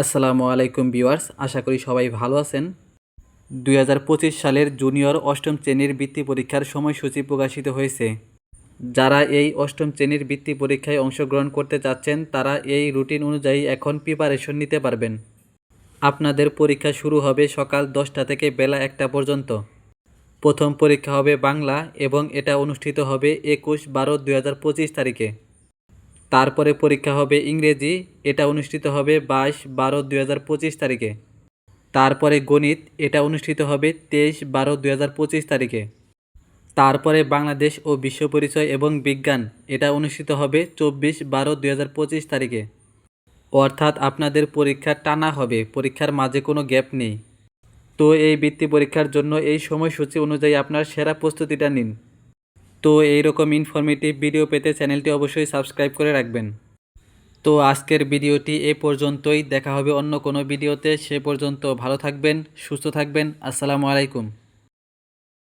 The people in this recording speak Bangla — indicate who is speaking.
Speaker 1: আসসালামু আলাইকুম ভিউয়ার্স, আশা করি সবাই ভালো আছেন। দুই হাজার পঁচিশ সালের জুনিয়র অষ্টম শ্রেণির বৃত্তি পরীক্ষার সময়সূচি প্রকাশিত হয়েছে। যারা এই অষ্টম শ্রেণির বৃত্তি পরীক্ষায় অংশগ্রহণ করতে চাচ্ছেন, তারা এই রুটিন অনুযায়ী এখন প্রিপারেশন নিতে পারবেন। আপনাদের পরীক্ষা শুরু হবে সকাল দশটা থেকে বেলা একটা পর্যন্ত। প্রথম পরীক্ষা হবে বাংলা এবং এটা অনুষ্ঠিত হবে একুশ বারো দুই তারিখে। তারপরে পরীক্ষা হবে ইংরেজি, এটা অনুষ্ঠিত হবে বাইশ বারো দুই হাজার পঁচিশ তারিখে। তারপরে গণিত, এটা অনুষ্ঠিত হবে তেইশ বারো দুই হাজার পঁচিশ তারিখে। তারপরে বাংলাদেশ ও বিশ্ব পরিচয় এবং বিজ্ঞান, এটা অনুষ্ঠিত হবে চব্বিশ বারো দুই হাজার পঁচিশ তারিখে। অর্থাৎ আপনাদের পরীক্ষা টানা হবে, পরীক্ষার মাঝে কোনো গ্যাপ নেই। তো এই বৃত্তি পরীক্ষার জন্য এই সময়সূচি অনুযায়ী আপনার সেরা প্রস্তুতিটা নিন। তো এইরকম ইনফরমেটিভ ভিডিও পেতে চ্যানেলটি অবশ্যই সাবস্ক্রাইব করে রাখবেন। তো আজকের ভিডিওটি এ পর্যন্তই। দেখা হবে অন্য কোনো ভিডিওতে সে পর্যন্ত ভালো থাকবেন, সুস্থ থাকবেন। আসসালামু আলাইকুম।